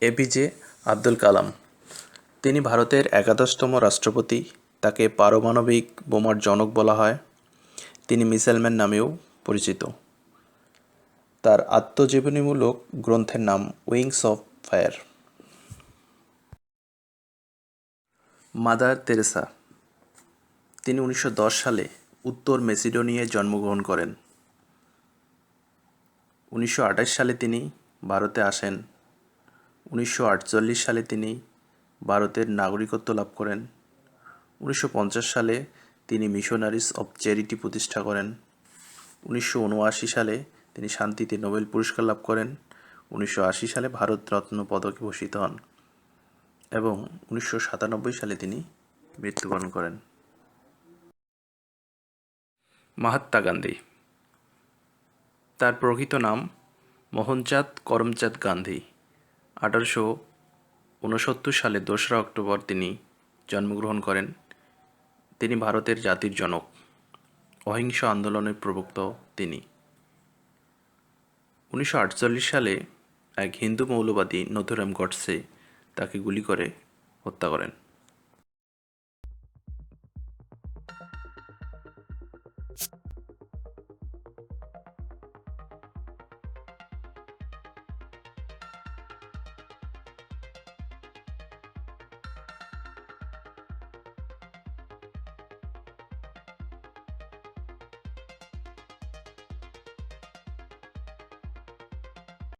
APJ Abdul Kalam. তিনি ভারতের একাদশতম রাষ্ট্রপতি। তাকে পারমাণবিক বোমার জনক বলা হয়। তিনি মিসাইলম্যান নামেও পরিচিত। তার আত্মজীবনীমূলক গ্রন্থের নাম wings of fire. Mother Teresa. তিনি উনিশশো দশ সালে উত্তর মেসিডোনিয়ায় জন্মগ্রহণ করেন। উনিশশো আঠাশ সালে তিনি ভারতে আসেন। উনিশশো আটচল্লিশ সালে তিনি ভারতের নাগরিকত্ব লাভ করেন। উনিশশো পঞ্চাশ সালে তিনি মিশনারিস অব চ্যারিটি প্রতিষ্ঠা করেন। উনিশশো উনআশি সালে তিনি শান্তিতে নোবেল পুরস্কার লাভ করেন। উনিশশো আশি সালে ভারতরত্ন পদকে ভূষিত হন এবং উনিশশো সাতানব্বই সালে তিনি মৃত্যুবরণ করেন। মহাত্মা গান্ধী। তার প্রকৃত নাম মোহনচাঁদ করমচাঁদ গান্ধী। আঠারোশো ঊনসত্তর সালে দোসরা অক্টোবর তিনি জন্মগ্রহণ করেন। তিনি ভারতের জাতির জনক। অহিংস আন্দোলনের প্রবক্ত তিনি। উনিশশো আটচল্লিশ সালে এক হিন্দু মৌলবাদী নথুরাম গডসে তাকে গুলি করে হত্যা করেন।